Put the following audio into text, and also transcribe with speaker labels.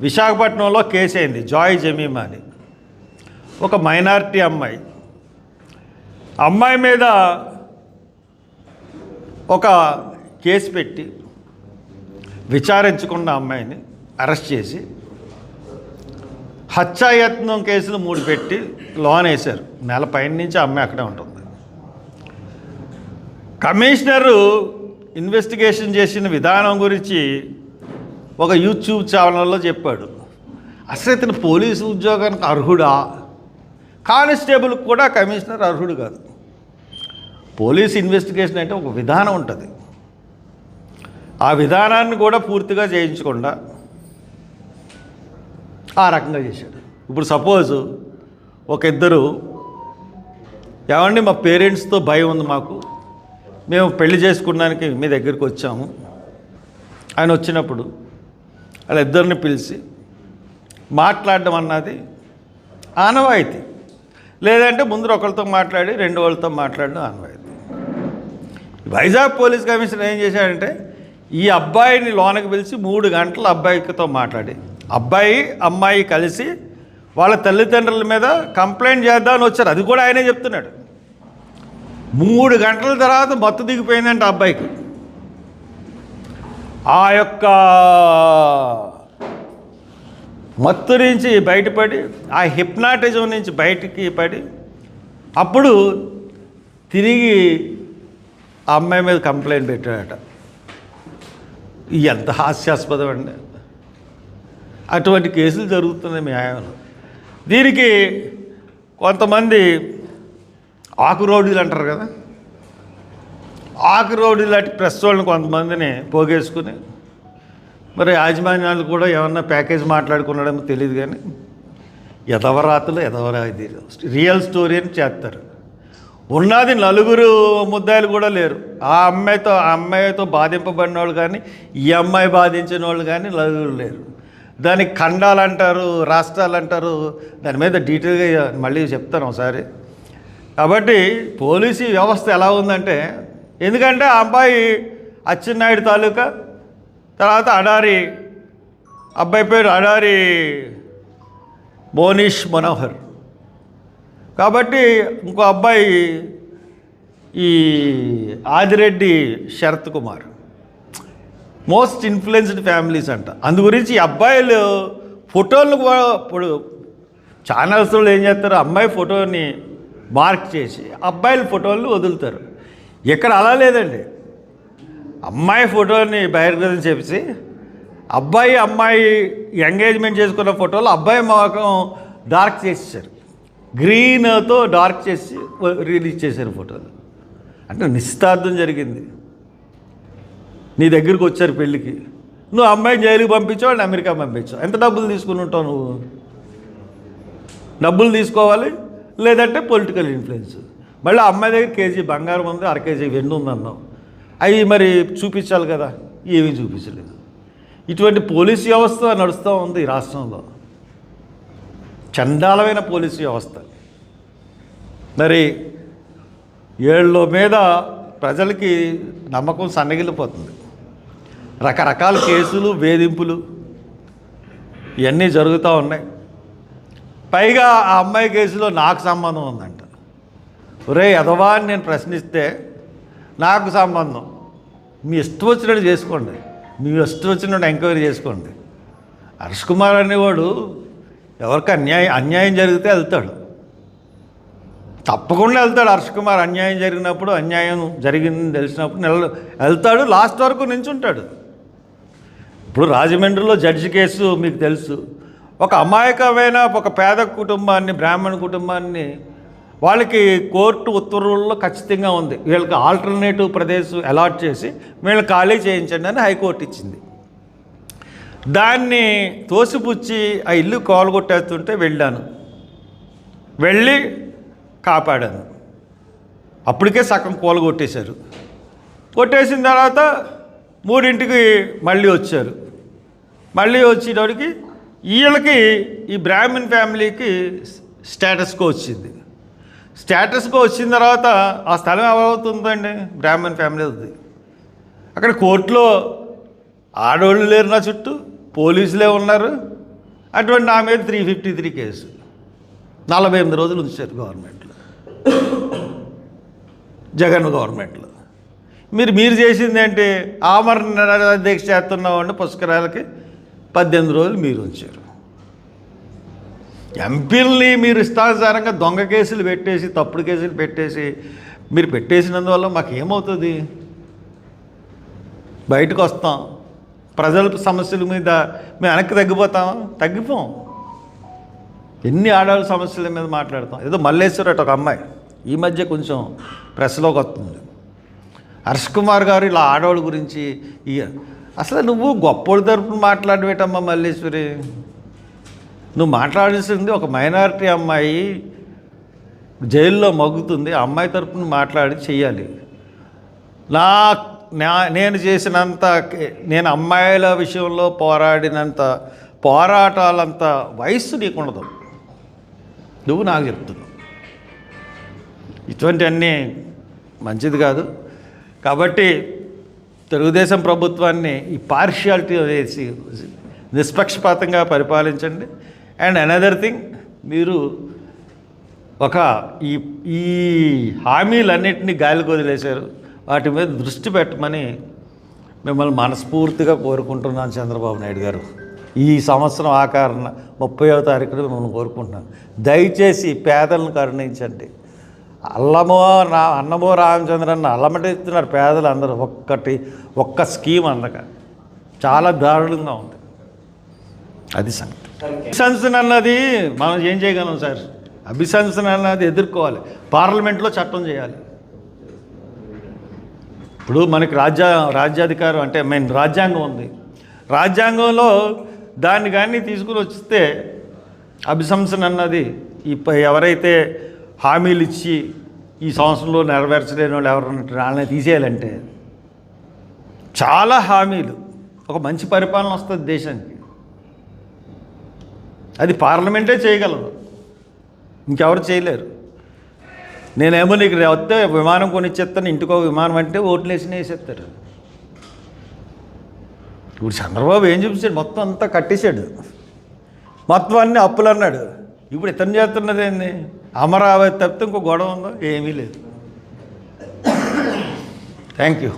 Speaker 1: విశాఖపట్నంలో కేసు అయింది. Joy Jemimah అని. ఒక మైనారిటీ అమ్మాయి. అమ్మాయి మీద ఒక కేసు పెట్టి విచారించకుండా అమ్మాయిని అరెస్ట్ చేసి హత్యాయత్నం కేసులు మూడు పెట్టి లోన్ వేశారు. నెల పైన నుంచి అమ్మాయి అక్కడే ఉంటుంది. కమిషనరు ఇన్వెస్టిగేషన్ చేసిన విధానం గురించి ఒక యూట్యూబ్ ఛానల్లో చెప్పాడు. అసలు ఇతను పోలీసు ఉద్యోగానికి అర్హుడా? కానిస్టేబుల్ కూడా కమిషనర్ అర్హుడు కాదు. పోలీస్ ఇన్వెస్టిగేషన్ అంటే ఒక విధానం ఉంటుంది. ఆ విధానాన్ని కూడా పూర్తిగా చేయించకుండా ఆ రకంగా చేశాడు. ఇప్పుడు సపోజ్ ఒక ఇద్దరు ఏమండి మా పేరెంట్స్తో భయం ఉంది మాకు. మేము పెళ్ళి చేసుకున్నానికి మీ దగ్గరికి వచ్చాము. ఆయన వచ్చినప్పుడు వాళ్ళిద్దరిని పిలిచి మాట్లాడడం అన్నది ఆనవాయితీ. లేదంటే ముందు ఒకరితో మాట్లాడి రెండు వాళ్ళతో మాట్లాడడం ఆనవాయితీ. వైజాగ్ పోలీస్ కమిషనర్ ఏం చేశాడంటే ఈ అబ్బాయిని లోనకి పిలిచి మూడు గంటలు అబ్బాయితో మాట్లాడి అబ్బాయి అమ్మాయి కలిసి వాళ్ళ తల్లిదండ్రుల మీద కంప్లైంట్ చేద్దామని వచ్చారు. అది కూడా ఆయనే చెప్తున్నాడు. మూడు గంటల తర్వాత మత్తు దిగిపోయిందంట ఆ అబ్బాయికి. ఆ యొక్క మత్తు నుంచి బయటపడి ఆ హిప్నాటిజం నుంచి బయటికి పడి అప్పుడు తిరిగి ఆ అమ్మాయి మీద కంప్లైంట్ పెట్టాడట. ఎంత హాస్యాస్పదం అండి అటువంటి కేసులు జరుగుతున్నాయి మీ ఆయంలో దీనికి కొంతమంది ఆకు రౌడీలు అంటారు కదా. ఆకు రౌడీలు లాంటి ప్రెస్ వాళ్ళని కొంతమందిని పోగేసుకుని మరి యాజమాన్యాలు కూడా ఏమన్నా ప్యాకేజ్ మాట్లాడుకున్నాడేమో తెలియదు కానీ యథవరాతలు యథవరాది రియల్ స్టోరీ అని చేస్తారు. ఉన్నది నలుగురు ముద్దాయిలు కూడా లేరు. ఆ అమ్మాయితో ఆ అమ్మాయితో బాధింపబడిన వాళ్ళు కానీ ఈ అమ్మాయి బాధించిన వాళ్ళు కానీ నలుగురు లేరు. దానికి ఖండాలు అంటారు రాష్ట్రాలు అంటారు. దాని మీద డీటెయిల్గా మళ్ళీ చెప్తాను ఒకసారి. కాబట్టి పోలీసు వ్యవస్థ ఎలా ఉందంటే ఎందుకంటే ఆ అబ్బాయి అచ్చెన్నాయుడు తాలూకా తర్వాత అడారి అబ్బాయి పేరు అడారి మోనీష్ మనోహర్. కాబట్టి ఇంకో అబ్బాయి ఈ Adireddy Sarath Kumar. Most influenced families అంట. అందు గురించి ఈ అబ్బాయిలు ఫోటోలు కూడా ఇప్పుడు ఛానల్స్లో ఏం చేస్తారు? అమ్మాయి ఫోటోని మార్క్ చేసి అబ్బాయిల ఫోటోలు వదులుతారు. ఇక్కడ అలా లేదండి. అమ్మాయి ఫోటోని బహిర్గతం చేసి అబ్బాయి అమ్మాయి ఎంగేజ్మెంట్ చేసుకున్న ఫోటోలు అబ్బాయి మొఖం డార్క్ చేసేసారు. గ్రీన్తో డార్క్ చేసి రిలీజ్ చేశారు ఫోటోలు. అంటే నిశ్చితార్థం జరిగింది. నీ దగ్గరికి వచ్చారు పెళ్ళికి. నువ్వు అమ్మాయిని జైలుకి పంపించావు అండ్ అమెరికా పంపించావు? ఎంత డబ్బులు తీసుకుని ఉంటావు నువ్వు? డబ్బులు తీసుకోవాలి లేదంటే పొలిటికల్ ఇన్ఫ్లుయెన్స్ మళ్ళీ అమ్మాయి దగ్గర కేజీ బంగారం ఉంది అర కేజీ వెన్ను ఉందన్నావు. అవి మరి చూపించాలి కదా. ఏమీ చూపించలేదు. ఇటువంటి పోలీస్ వ్యవస్థ నడుస్తూ ఉంది రాష్ట్రంలో. చండాలమైన పోలీస్ వ్యవస్థ. మరి ఏళ్ళ మీద ప్రజలకి నమ్మకం సన్నగిలిపోతుంది రకరకాల కేసులు వేధింపులు ఇవన్నీ జరుగుతూ ఉన్నాయి. పైగా ఆ అమ్మాయి కేసులో నాకు సంబంధం ఉందంట. ఒరే యదవా అని నేను ప్రశ్నిస్తే నాకు సంబంధం. మీ ఇష్టం వచ్చినట్టు చేసుకోండి. మీ ఇష్టం వచ్చినట్టు ఎంక్వైరీ చేసుకోండి. హర్ష్ కుమార్ అనేవాడు ఎవరికి అన్యాయం అన్యాయం జరిగితే వెళ్తాడు. తప్పకుండా వెళ్తాడు హర్ష్ కుమార్. అన్యాయం జరిగినప్పుడు అన్యాయం జరిగిందని తెలిసినప్పుడు నెల వెళ్తాడు లాస్ట్ వరకు నించుంటాడు. ఇప్పుడు రాజమండ్రిలో జడ్జి కేసు మీకు తెలుసు. ఒక అమాయకమైన ఒక పేద కుటుంబాన్ని బ్రాహ్మణ కుటుంబాన్ని వాళ్ళకి కోర్టు ఉత్తర్వుల్లో ఖచ్చితంగా ఉంది. వీళ్ళకి ఆల్టర్నేటివ్ ప్రదేశం అలాట్ చేసి వీళ్ళు ఖాళీ చేయించండి అని హైకోర్టు ఇచ్చింది. దాన్ని తోసిపుచ్చి ఆ ఇల్లు కోలగొట్టేస్తుంటే వెళ్ళాను. వెళ్ళి కాపాడాను. అప్పటికే సగం కోలగొట్టేశారు. కొట్టేసిన తర్వాత మూడింటికి మళ్ళీ వచ్చారు. మళ్ళీ వచ్చేటోడికి వీళ్ళకి ఈ బ్రాహ్మణ్ ఫ్యామిలీకి స్టేటస్కో వచ్చింది. స్టేటస్గా వచ్చిన తర్వాత ఆ స్థలం ఎవరవుతుందండి? బ్రాహ్మణ్ ఫ్యామిలీ అవుతుంది అక్కడ కోర్టులో ఆడవాళ్ళు లేరు నా చుట్టూ పోలీసులే ఉన్నారు. అటువంటి నా మీద త్రీ ఫిఫ్టీ త్రీ కేసు. నలభై ఎనిమిది రోజులు ఉంచారు గవర్నమెంట్లో. జగన్ గవర్నమెంట్లో. మీరు మీరు చేసింది ఏంటి? ఆమరణ దీక్ష చేస్తున్నామండి పుష్కరాలకి. పద్దెనిమిది రోజులు మీరు ఉంచారు. ఎంపీల్ని మీరు ఇష్టానుసారంగా దొంగ కేసులు పెట్టేసి తప్పుడు కేసులు పెట్టేసి మీరు పెట్టేసినందువల్ల మాకు ఏమవుతుంది? బయటకు వస్తాం. ప్రజల సమస్యల మీద మేము వెనక్కి తగ్గిపోతాం తగ్గిపోం. ఎన్ని ఆడవాళ్ళ సమస్యల మీద మాట్లాడతాం? ఏదో మల్లేశ్వర అటు ఒక అమ్మాయి. ఈ మధ్య కొంచెం ప్రెస్లోకి వస్తుంది. హర్ష్ కుమార్ గారు ఇలా ఆడవాళ్ళ గురించి అసలు నువ్వు గొప్పోడి తరపున మాట్లాడవేటమ్మా మల్లేశ్వరి? నువ్వు మాట్లాడాల్సింది ఒక మైనారిటీ అమ్మాయి జైల్లో మగ్గుతుంది అమ్మాయి తరపున మాట్లాడి చెయ్యాలి. నా నా- నేను చేసినంత నేను అమ్మాయిల విషయంలో పోరాడినంత పోరాటాలంత వయస్సు నీకు ఉండదు నువ్వు నాకు చెప్తున్నావు. ఇటువంటివన్నీ మంచిది కాదు. కాబట్టి తెలుగుదేశం ప్రభుత్వాన్ని ఈ పార్షియాలిటీ వేసి నిష్పక్షపాతంగా పరిపాలించండి. అండ్ అనదర్ థింగ్ మీరు ఒక ఈ ఈ హామీలన్నింటినీ గాలికి వదిలేశారు. వాటి మీద దృష్టి పెట్టమని మిమ్మల్ని మనస్ఫూర్తిగా కోరుకుంటున్నాను చంద్రబాబు నాయుడు గారు. ఈ సంవత్సరం ఆకారణ ముప్పైవ తారీఖున మిమ్మల్ని కోరుకుంటున్నాను. దయచేసి పేదలను కరుణించండి. అల్లమో నా అన్నమో రామచంద్రన్న అల్లమటిస్తున్నారు పేదలు అందరూ ఒక్కటి ఒక్క స్కీమ్ అందక. చాలా దారుణంగా ఉంది. అది సంగతి. అభిశంసన అన్నది మనం ఏం చేయగలం సార్? అభిశంసన అన్నది ఎదుర్కోవాలి. పార్లమెంట్లో చట్టం చేయాలి. ఇప్పుడు మనకి రాజ్య రాజ్యాధికారం అంటే మెయిన్ రాజ్యాంగం ఉంది. రాజ్యాంగంలో దాన్ని కానీ తీసుకుని వస్తే అభిశంసన అన్నది ఈ ఎవరైతే హామీలు ఇచ్చి ఈ సంవత్సరంలో నెరవేర్చలేని వాళ్ళు ఎవరు వాళ్ళని తీసేయాలంటే చాలా హామీలు. ఒక మంచి పరిపాలన వస్తుంది దేశానికి. అది పార్లమెంటే చేయగలదు. ఇంకెవరు చేయలేరు. నేనేమో నీకు వస్తే విమానం కొనిచ్చేస్తాను ఇంటికో విమానం అంటే ఓట్లు వేసి వేసేస్తారు. ఇప్పుడు చంద్రబాబు ఏం చూపించాడు మొత్తం అంతా కట్టేశాడు. మొత్తం అన్ని అప్పులు అన్నాడు. ఇప్పుడు ఇతను చేస్తున్నది ఏంది? అమరావతి తప్పితే ఇంకో గొడవ ఉందో? ఏమీ లేదు. Thank you